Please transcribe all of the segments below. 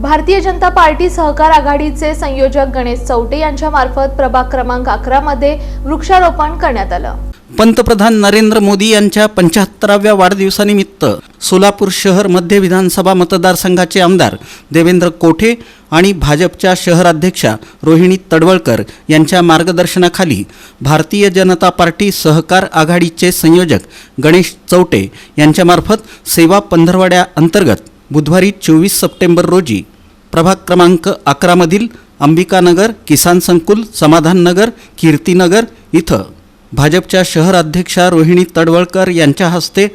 Bharatiya Janata party सहकार आघाडीचे संयोजक गणेश चौटे यांच्या मार्फत प्रभाग क्रमांक अकरा मध्ये वृक्षारोपण करण्यात आलं. पंतप्रधान नरेंद्र मोदी यांच्या पंच्याहत्तराव्या वाढदिवसानिमित्त सोलापूर शहर मध्य विधानसभा मतदारसंघाचे आमदार देवेंद्र कोठे आणि भाजपच्या शहराध्यक्षा रोहिणी तडवळकर यांच्या मार्गदर्शनाखाली भारतीय जनता पार्टी सहकार आघाडीचे संयोजक गणेश चौटे यांच्यामार्फत सेवा पंधरवाड्या अंतर्गत बुधवारी चोवीस सप्टेंबर रोजी प्रभाग क्रमांक अकरामधील अंबिकानगर किसान संकुल समाधाननगर कीर्तीनगर इथं भाजपच्या शहर अध्यक्षा रोहिणी तडवळकर यांच्या हस्ते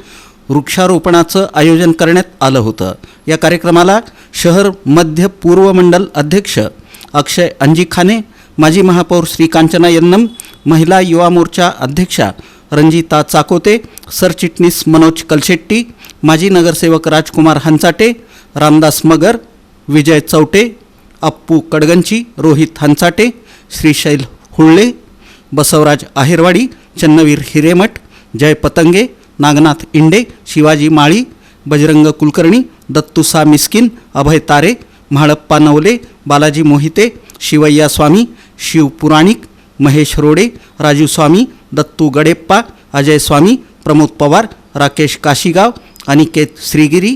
वृक्षारोपणाचं आयोजन करण्यात आलं होतं. या कार्यक्रमाला शहर मध्य पूर्व मंडल अध्यक्ष अक्षय अंजिखाने माजी महापौर श्रीकांचना यन्नम महिला युवा मोर्चा अध्यक्षा रंजिता चाकोते सरचिटणीस मनोज कलशेट्टी माजी नगरसेवक राजकुमार हंचाटे रामदास मगर विजय चौटे अप्पू कडगंची रोहित हंचाटे श्रीशैल हुळ्ळे बसवराज आहेरवाडी चन्नवीर हिरेमठ जय पतंगे नागनाथ इंडे शिवाजी माळी बजरंग कुलकर्णी दत्तुसा मिस्किन अभय तारे म्हाळप्पा नवले बालाजी मोहिते शिवय्या स्वामी शिव पुराणिक महेश रोडे राजू स्वामी दत्तू गडेप्पा अजय स्वामी प्रमोद पवार राकेश काशीगाव अनिकेत श्रीगिरी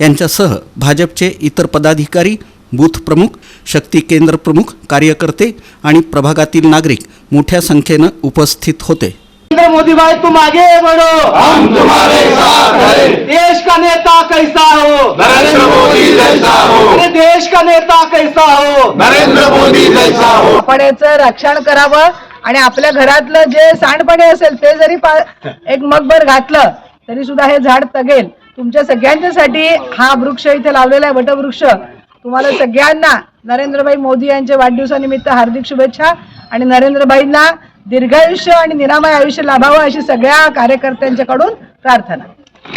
यांच्यासह भाजपचे इतर पदाधिकारी बूथ प्रमुख शक्ती केंद्र प्रमुख कार्यकर्ते आणि प्रभागातील नागरिक मोठ्या संख्येनं उपस्थित होते. नरेंद्र मोदी भाई तुम आगे बढ़ो। हम तुम्हारे साथ हैं। देश का नेता कैसा हो? नरेंद्र मोदी जैसा हो। अरे देश का नेता कैसा हो? नरेंद्र मोदी जैसा हो। पाण्याचं रक्षण करावं आणि आपल्या घरातलं जे सांडपाणी असेल ते जरी एक मगभर घातलं तरी सुद्धा हे झाड तगेल. तुमच्या सगळ्यांच्यासाठी हा वृक्ष इथे लावलेला आहे वटवृक्ष. तुम्हाला सगळ्यांना नरेंद्रभाई मोदी यांच्या वाढदिवसानिमित्त हार्दिक शुभेच्छा आणि नरेंद्रभाईंना दीर्घायुष्य आणि निरामय आयुष्य लाभावं अशी सगळ्या कार्यकर्त्यांच्याकडून प्रार्थना.